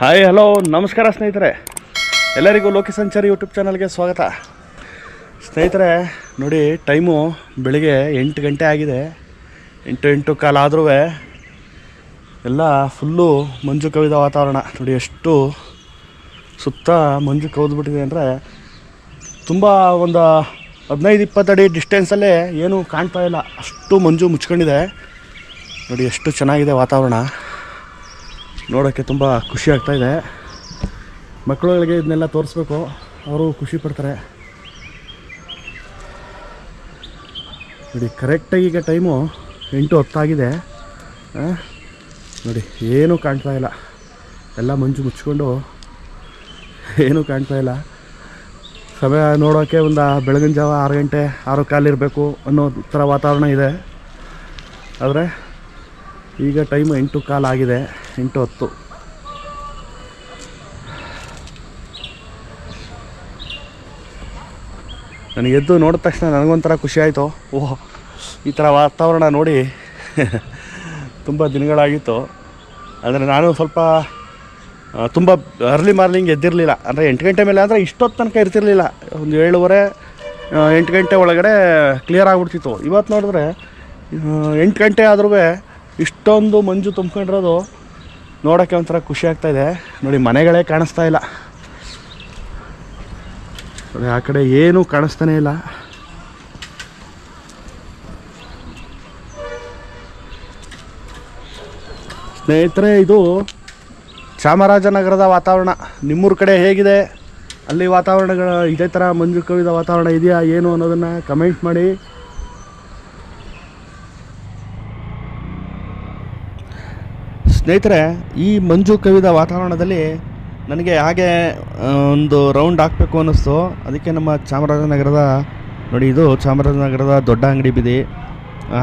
Hi hello ನಮಸ್ಕಾರ ಸ್ನೇಹಿತರೆ. ಎಲ್ಲರಿಗೂ ಲೋಕಿ ಸಂಚಾರಿ ಯೂಟ್ಯೂಬ್ ಚಾನಲ್ಗೆ ಸ್ವಾಗತ. ಸ್ನೇಹಿತರೆ, ನೋಡಿ ಟೈಮು ಬೆಳಿಗ್ಗೆ ಎಂಟು ಗಂಟೆ ಆಗಿದೆ. ಎಂಟು ಎಂಟು ಕಾಲ ಆದ್ರೂ ಎಲ್ಲ ಫುಲ್ಲು ಮಂಜು ಕವಿದ ವಾತಾವರಣ. ನೋಡಿ, ಎಷ್ಟು ಸುತ್ತ ಮಂಜು ಕವಿದ್ಬಿಟ್ಟಿದೆ ಅಂದರೆ ತುಂಬ ಒಂದು ಹದಿನೈದು ಇಪ್ಪತ್ತು ಅಡಿ ಡಿಸ್ಟೆನ್ಸಲ್ಲೇ ಏನೂ ಕಾಣ್ತಾ ಇಲ್ಲ. ಅಷ್ಟು ಮಂಜು ಮುಚ್ಕೊಂಡಿದೆ. ನೋಡಿ, ಎಷ್ಟು ಚೆನ್ನಾಗಿದೆ ವಾತಾವರಣ. ನೋಡೋಕ್ಕೆ ತುಂಬ ಖುಷಿ ಆಗ್ತಾ ಇದೆ. ಮಕ್ಕಳುಗಳಿಗೆ ಇದನ್ನೆಲ್ಲ ತೋರಿಸ್ಬೇಕು. ಅವರು ಖುಷಿ ಪಡ್ತಾರೆ. ನೋಡಿ ಕರೆಕ್ಟಾಗಿ ಈಗ ಟೈಮು ಎಂಟು ಹೊತ್ತಾಗಿದೆ ನೋಡಿ, ಏನೂ ಕಾಣ್ತಾ ಇಲ್ಲ. ಎಲ್ಲ ಮಂಜು ಮುಚ್ಕೊಂಡು ಏನೂ ಕಾಣ್ತಾ ಇಲ್ಲ. ಸಮಯ ನೋಡೋಕ್ಕೆ ಒಂದು ಬೆಳಗಿನ ಜಾವ ಆರು ಗಂಟೆ, ಆರು ಕಾಲಿರಬೇಕು ಅನ್ನೋ ಥರ ವಾತಾವರಣ ಇದೆ. ಆದರೆ ಈಗ ಟೈಮು ಎಂಟು ಕಾಲು ಆಗಿದೆ. ಎಂಟು ಹತ್ತು. ನನಗೆ ಎದ್ದು ನೋಡಿದ ತಕ್ಷಣ ನನಗೊಂಥರ ಖುಷಿ ಆಯಿತು. ಓಹ್, ಈ ಥರ ವಾತಾವರಣ ನೋಡಿ ತುಂಬ ದಿನಗಳಾಗಿತ್ತು. ಅಂದರೆ ನಾನು ಸ್ವಲ್ಪ ತುಂಬ ಅರ್ಲಿ ಮಾರ್ನಿಂಗ್ ಎದ್ದಿರಲಿಲ್ಲ. ಅಂದರೆ ಎಂಟು ಗಂಟೆ ಮೇಲೆ ಅಂದರೆ ಇಷ್ಟೊತ್ತು ತನಕ ಇರ್ತಿರ್ಲಿಲ್ಲ. ಒಂದು ಏಳುವರೆ ಎಂಟು ಗಂಟೆ ಒಳಗಡೆ ಕ್ಲಿಯರ್ ಆಗಿಬಿಡ್ತಿತ್ತು. ಇವತ್ತು ನೋಡಿದ್ರೆ ಎಂಟು ಗಂಟೆ ಆದ್ರೂ ಇಷ್ಟೊಂದು ಮಂಜು ತುಂಬ್ಕೊಂಡಿರೋದು ನೋಡೋಕ್ಕೆ ಒಂಥರ ಖುಷಿ ಆಗ್ತಾ ಇದೆ. ನೋಡಿ, ಮನೆಗಳೇ ಕಾಣಿಸ್ತಾ ಇಲ್ಲ. ನೋಡಿ, ಆ ಕಡೆ ಏನೂ ಕಾಣಿಸ್ತಾನೆ ಇಲ್ಲ. ಸ್ನೇಹಿತರೆ, ಇದು ಚಾಮರಾಜನಗರದ ವಾತಾವರಣ. ನಿಮ್ಮೂರ ಕಡೆ ಹೇಗಿದೆ? ಅಲ್ಲಿ ವಾತಾವರಣಗಳ, ಇದೇ ಥರ ಮಂಜು ಕವಿದ ವಾತಾವರಣ ಇದೆಯಾ, ಏನು ಅನ್ನೋದನ್ನು ಕಮೆಂಟ್ ಮಾಡಿ. ಸ್ನೇಹಿತರೆ, ಈ ಮಂಜು ಕವಿದ ವಾತಾವರಣದಲ್ಲಿ ನನಗೆ ಹಾಗೆ ಒಂದು ರೌಂಡ್ ಹಾಕಬೇಕು ಅನ್ನಿಸ್ತು. ಅದಕ್ಕೆ ನಮ್ಮ ಚಾಮರಾಜನಗರದ, ನೋಡಿ ಇದು ಚಾಮರಾಜನಗರದ ದೊಡ್ಡ ಅಂಗಡಿ ಬಿದಿ.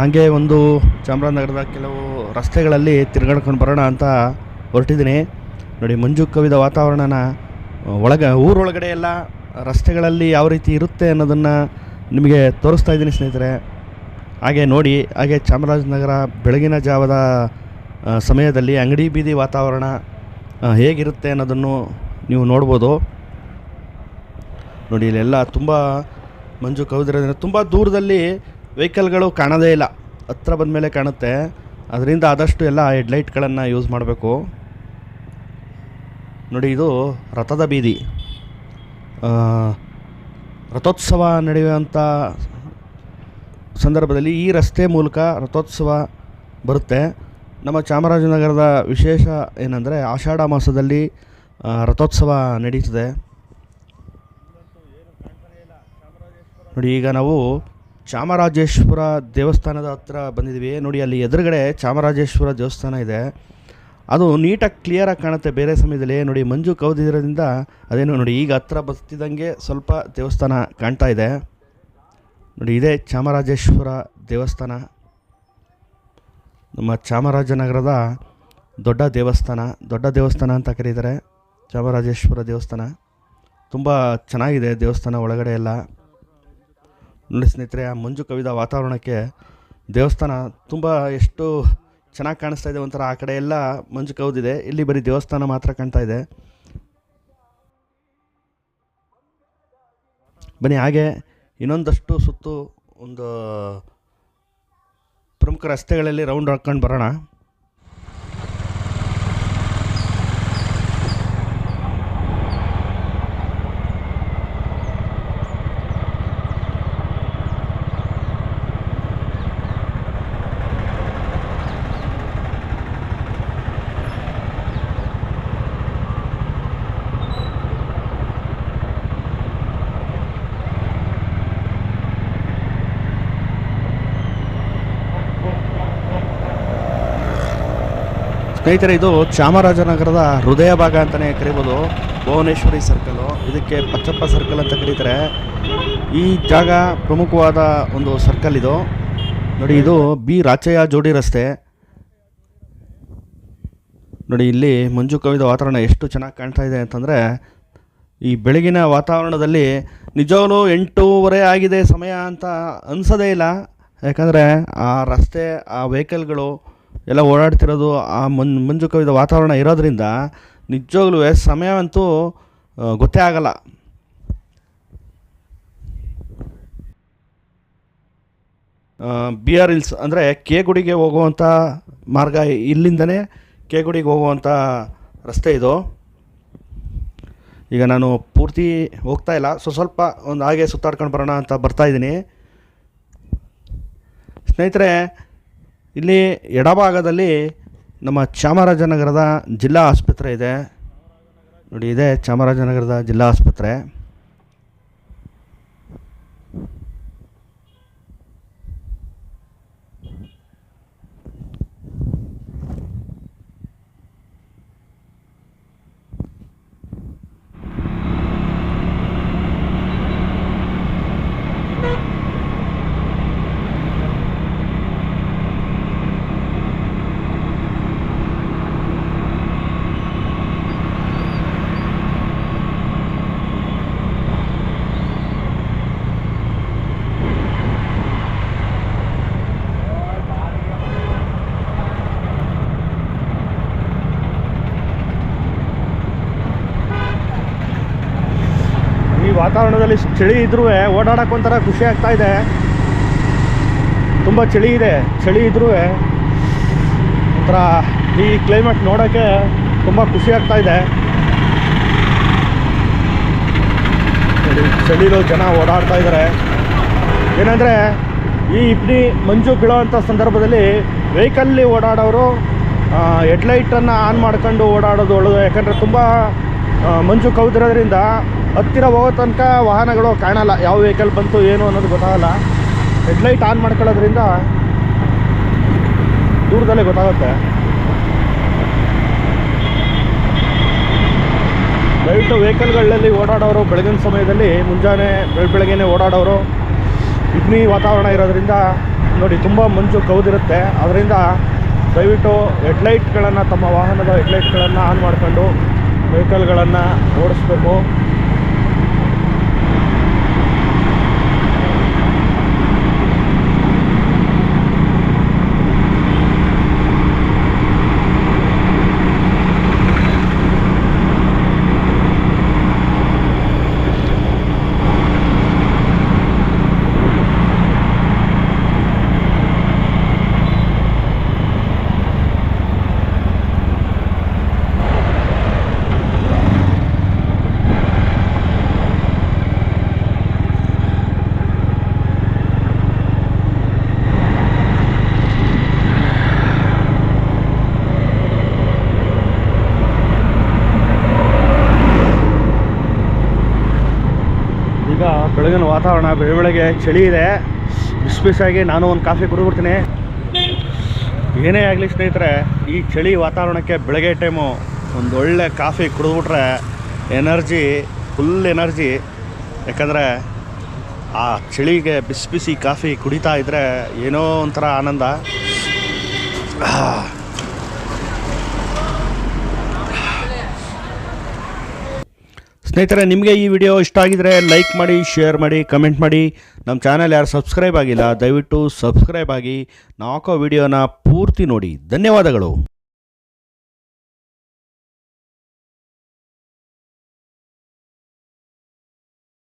ಹಾಗೆ ಒಂದು ಚಾಮರಾಜನಗರದ ಕೆಲವು ರಸ್ತೆಗಳಲ್ಲಿ ತಿರುಗಾಡ್ಕೊಂಡು ಬರೋಣ ಅಂತ ಹೊರಟಿದ್ದೀನಿ. ನೋಡಿ, ಮಂಜು ಕವಿದ ವಾತಾವರಣನ ಒಳಗೆ, ಊರೊಳಗಡೆ ಎಲ್ಲ ರಸ್ತೆಗಳಲ್ಲಿ ಯಾವ ರೀತಿ ಇರುತ್ತೆ ಅನ್ನೋದನ್ನು ನಿಮಗೆ ತೋರಿಸ್ತಾ ಇದ್ದೀನಿ ಸ್ನೇಹಿತರೆ. ಹಾಗೆ ನೋಡಿ, ಹಾಗೆ ಚಾಮರಾಜನಗರ ಬೆಳಗಿನ ಜಾವದ ಸಮಯದಲ್ಲಿ ಅಂಗಡಿ ಬೀದಿ ವಾತಾವರಣ ಹೇಗಿರುತ್ತೆ ಅನ್ನೋದನ್ನು ನೀವು ನೋಡ್ಬೋದು. ನೋಡಿ ಇಲ್ಲೆಲ್ಲ ತುಂಬ ಮಂಜು ಕವಿದಿರೋದ್ರಿಂದ ತುಂಬ ದೂರದಲ್ಲಿ ವೆಹಿಕಲ್ಗಳು ಕಾಣೋದೇ ಇಲ್ಲ. ಹತ್ರ ಬಂದ ಮೇಲೆ ಕಾಣುತ್ತೆ. ಅದರಿಂದ ಆದಷ್ಟು ಎಲ್ಲ ಹೆಡ್ಲೈಟ್ಗಳನ್ನು ಯೂಸ್ ಮಾಡಬೇಕು. ನೋಡಿ, ಇದು ರಥದ ಬೀದಿ. ರಥೋತ್ಸವ ನಡೆಯುವಂಥ ಸಂದರ್ಭದಲ್ಲಿ ಈ ರಸ್ತೆ ಮೂಲಕ ರಥೋತ್ಸವ ಬರುತ್ತೆ. ನಮ್ಮ ಚಾಮರಾಜನಗರದ ವಿಶೇಷ ಏನಂದರೆ ಆಷಾಢ ಮಾಸದಲ್ಲಿ ರಥೋತ್ಸವ ನಡೀತದೆ. ನೋಡಿ, ಈಗ ನಾವು ಚಾಮರಾಜೇಶ್ವರ ದೇವಸ್ಥಾನದ ಹತ್ರ ಬಂದಿದ್ದೀವಿ. ನೋಡಿ, ಅಲ್ಲಿ ಎದುರುಗಡೆ ಚಾಮರಾಜೇಶ್ವರ ದೇವಸ್ಥಾನ ಇದೆ. ಅದು ನೀಟಾಗಿ ಕ್ಲಿಯರಾಗಿ ಕಾಣುತ್ತೆ ಬೇರೆ ಸಮಯದಲ್ಲಿ. ನೋಡಿ, ಮಂಜು ಕವಿದಿರೋದ್ರಿಂದ ಅದೇನು, ನೋಡಿ, ಈಗ ಹತ್ರ ಬರ್ತಿದ್ದಂಗೆ ಸ್ವಲ್ಪ ದೇವಸ್ಥಾನ ಕಾಣ್ತಾ ಇದೆ. ನೋಡಿ, ಇದೇ ಚಾಮರಾಜೇಶ್ವರ ದೇವಸ್ಥಾನ. ನಮ್ಮ ಚಾಮರಾಜನಗರದ ದೊಡ್ಡ ದೇವಸ್ಥಾನ ದೊಡ್ಡ ದೇವಸ್ಥಾನ ಅಂತ ಕರೀತಾರೆ. ಚಾಮರಾಜೇಶ್ವರ ದೇವಸ್ಥಾನ. ತುಂಬ ಚೆನ್ನಾಗಿದೆ ದೇವಸ್ಥಾನ ಒಳಗಡೆ ಎಲ್ಲ. ನೋಡಿ ಸ್ನೇಹಿತರೆ, ಆ ಮಂಜು ಕವಿದ ವಾತಾವರಣಕ್ಕೆ ದೇವಸ್ಥಾನ ತುಂಬ ಎಷ್ಟು ಚೆನ್ನಾಗಿ ಕಾಣಿಸ್ತಾ ಇದೆ ಒಂಥರ ಆ ಕಡೆ ಎಲ್ಲ ಮಂಜು ಕವಿದಿದೆ. ಇಲ್ಲಿ ಬರೀ ದೇವಸ್ಥಾನ ಮಾತ್ರ ಕಾಣ್ತಾ ಇದೆ. ಬನ್ನಿ, ಹಾಗೆ ಇನ್ನೊಂದಷ್ಟು ಸುತ್ತು ಒಂದು ಪ್ರಮುಖ ರಸ್ತೆಗಳಲ್ಲಿ ರೌಂಡ್ ಹಾಕ್ಕೊಂಡು ಬರೋಣ. ಸ್ನೇಹಿತರೆ, ಇದು ಚಾಮರಾಜನಗರದ ಹೃದಯ ಭಾಗ ಅಂತಲೇ ಕರಿಬೋದು. ಭುವನೇಶ್ವರಿ ಸರ್ಕಲು ಇದಕ್ಕೆ ಪಚ್ಚಪ್ಪ ಸರ್ಕಲ್ ಅಂತ ಕರೀತಾರೆ. ಈ ಜಾಗ ಪ್ರಮುಖವಾದ ಒಂದು ಸರ್ಕಲ್ ಇದು. ನೋಡಿ, ಇದು ಬಿ ರಾಚಯ್ಯ ಜೋಡಿ ರಸ್ತೆ. ನೋಡಿ, ಇಲ್ಲಿ ಮಂಜು ಕವಿದ ವಾತಾವರಣ ಎಷ್ಟು ಚೆನ್ನಾಗಿ ಕಾಣ್ತಾ ಇದೆ ಅಂತಂದರೆ, ಈ ಬೆಳಗಿನ ವಾತಾವರಣದಲ್ಲಿ ನಿಜವಾಗ್ಲೂ ಎಂಟೂವರೆ ಆಗಿದೆ ಸಮಯ ಅಂತ ಅನಿಸೋದೇ ಇಲ್ಲ. ಯಾಕಂದರೆ ಆ ರಸ್ತೆ, ಆ ವೆಹಿಕಲ್ಗಳು ಎಲ್ಲ ಓಡಾಡ್ತಿರೋದು, ಆ ಮನ್ ಮಂಜು ಕವಿದ ವಾತಾವರಣ ಇರೋದ್ರಿಂದ ನಿಜವಾಗ್ಲೂ ಸಮಯ ಅಂತೂ ಗೊತ್ತೇ ಆಗಲ್ಲ. ಬಿ ಆರ್ ಹಿಲ್ಸ್ ಅಂದರೆ ಕೆ ಗುಡಿಗೆ ಹೋಗುವಂಥ ಮಾರ್ಗ ಇಲ್ಲಿಂದನೇ ಕೆ ಗುಡಿಗೆ ಹೋಗುವಂಥ ರಸ್ತೆ ಇದು. ಈಗ ನಾನು ಪೂರ್ತಿ ಹೋಗ್ತಾ ಇಲ್ಲ. ಸೊ ಸ್ವಲ್ಪ ಒಂದು ಹಾಗೆ ಸುತ್ತಾಡ್ಕೊಂಡು ಬರೋಣ ಅಂತ ಬರ್ತಾ ಇದ್ದೀನಿ. ಸ್ನೇಹಿತರೆ ಇಲ್ಲಿ ಎಡಭಾಗದಲ್ಲಿ ನಮ್ಮ ಚಾಮರಾಜನಗರದ ಜಿಲ್ಲಾ ಆಸ್ಪತ್ರೆ ಇದೆ. ನೋಡಿ ಇದೆ ಚಾಮರಾಜನಗರದ ಜಿಲ್ಲಾ ಆಸ್ಪತ್ರೆ. ವಾತಾವರಣದಲ್ಲಿ ಚಳಿ ಇದ್ರೂ ಓಡಾಡಕ್ಕೆ ಒಂಥರ ಖುಷಿ ಆಗ್ತಾ ಇದೆ. ತುಂಬ ಚಳಿ ಇದೆ. ಚಳಿ ಇದ್ರೂ ಒಂಥರ ಈ ಕ್ಲೈಮೇಟ್ ನೋಡೋಕ್ಕೆ ತುಂಬ ಖುಷಿ ಆಗ್ತಾ ಇದೆ. ಚಳಿలో ಜನ ಓಡಾಡ್ತಾ ಇದ್ದಾರೆ ಏನಂದರೆ ಈ ಇಬ್ಬನಿ ಮಂಜು ಬೀಳೋವಂಥ ಸಂದರ್ಭದಲ್ಲಿ ವೆಹಿಕಲ್ಲಿ ಓಡಾಡೋರು ಹೆಡ್ಲೈಟನ್ನು ಆನ್ ಮಾಡ್ಕೊಂಡು ಓಡಾಡೋದು ಒಳ್ಳೆಯದು ಯಾಕಂದರೆ ತುಂಬ ಮಂಜು ಕವಿದಿರೋದ್ರಿಂದ ಹತ್ತಿರ ಹೋಗೋ ತನಕ ವಾಹನಗಳು ಕಾಣಲ್ಲ. ಯಾವ ವೆಹಿಕಲ್ ಬಂತು, ಏನು ಅನ್ನೋದು ಗೊತ್ತಾಗಲ್ಲ. ಹೆಡ್ಲೈಟ್ ಆನ್ ಮಾಡ್ಕೊಳ್ಳೋದ್ರಿಂದ ದೂರದಲ್ಲೇ ಗೊತ್ತಾಗುತ್ತೆ. ದಯವಿಟ್ಟು ವೆಹಿಕಲ್ಗಳಲ್ಲಿ ಓಡಾಡೋರು, ಬೆಳಗಿನ ಸಮಯದಲ್ಲಿ ಮುಂಜಾನೆ ಬೆಳ, ಬೆಳಗ್ಗೆನೆ ಓಡಾಡೋರು ಇಗ್ನಿ ವಾತಾವರಣ ಇರೋದ್ರಿಂದ ನೋಡಿ ತುಂಬ ಮಂಜು ಕವಿದಿರುತ್ತೆ ಅದರಿಂದ ದಯವಿಟ್ಟು ಹೆಡ್ಲೈಟ್ಗಳನ್ನು ತಮ್ಮ ವಾಹನದ ಹೆಡ್ಲೈಟ್ಗಳನ್ನು ಆನ್ ಮಾಡಿಕೊಂಡು ವೆಹಿಕಲ್ಗಳನ್ನು ಓಡಿಸ್ಬೇಕು ಈಗ ಬೆಳಗಿನ ವಾತಾವರಣ ಬೆಳೆ ಬೆಳಗ್ಗೆ ಚಳಿ ಇದೆ. ಬಿಸಿ ಬಿಸಿಯಾಗಿ ನಾನು ಒಂದು ಕಾಫಿ ಕುಡಿದ್ಬಿಡ್ತೀನಿ. ಏನೇ ಆಗಲಿ ಸ್ನೇಹಿತರೆ, ಈ ಚಳಿ ವಾತಾವರಣಕ್ಕೆ ಬೆಳಗ್ಗೆ ಟೈಮು ಒಂದು ಒಳ್ಳೆ ಕಾಫಿ ಕುಡಿದ್ಬಿಟ್ರೆ ಎನರ್ಜಿ ಫುಲ್ ಎನರ್ಜಿ. ಯಾಕಂದರೆ ಆ ಚಳಿಗೆ ಬಿಸಿ ಬಿಸಿ ಕಾಫಿ ಕುಡಿತಾ ಇದ್ದರೆ ಏನೋ ಒಂಥರ ಆನಂದ. ಸ್ನೇಹಿತರೆ, ನಿಮಗೆ ಈ ವಿಡಿಯೋ ಇಷ್ಟ ಆಗಿದರೆ ಲೈಕ್ ಮಾಡಿ ಶೇರ್ ಮಾಡಿ ಕಮೆಂಟ್ ಮಾಡಿ. ನಮ್ಮ ಚಾನಲ್ ಯಾರು ಸಬ್ಸ್ಕ್ರೈಬ್ ಆಗಿಲ್ಲ, ದಯವಿಟ್ಟು ಸಬ್ಸ್ಕ್ರೈಬ್ ಆಗಿ. ನಾವು ಹಾಕೋ ವಿಡಿಯೋನ ಪೂರ್ತಿ ನೋಡಿ. ಧನ್ಯವಾದಗಳು.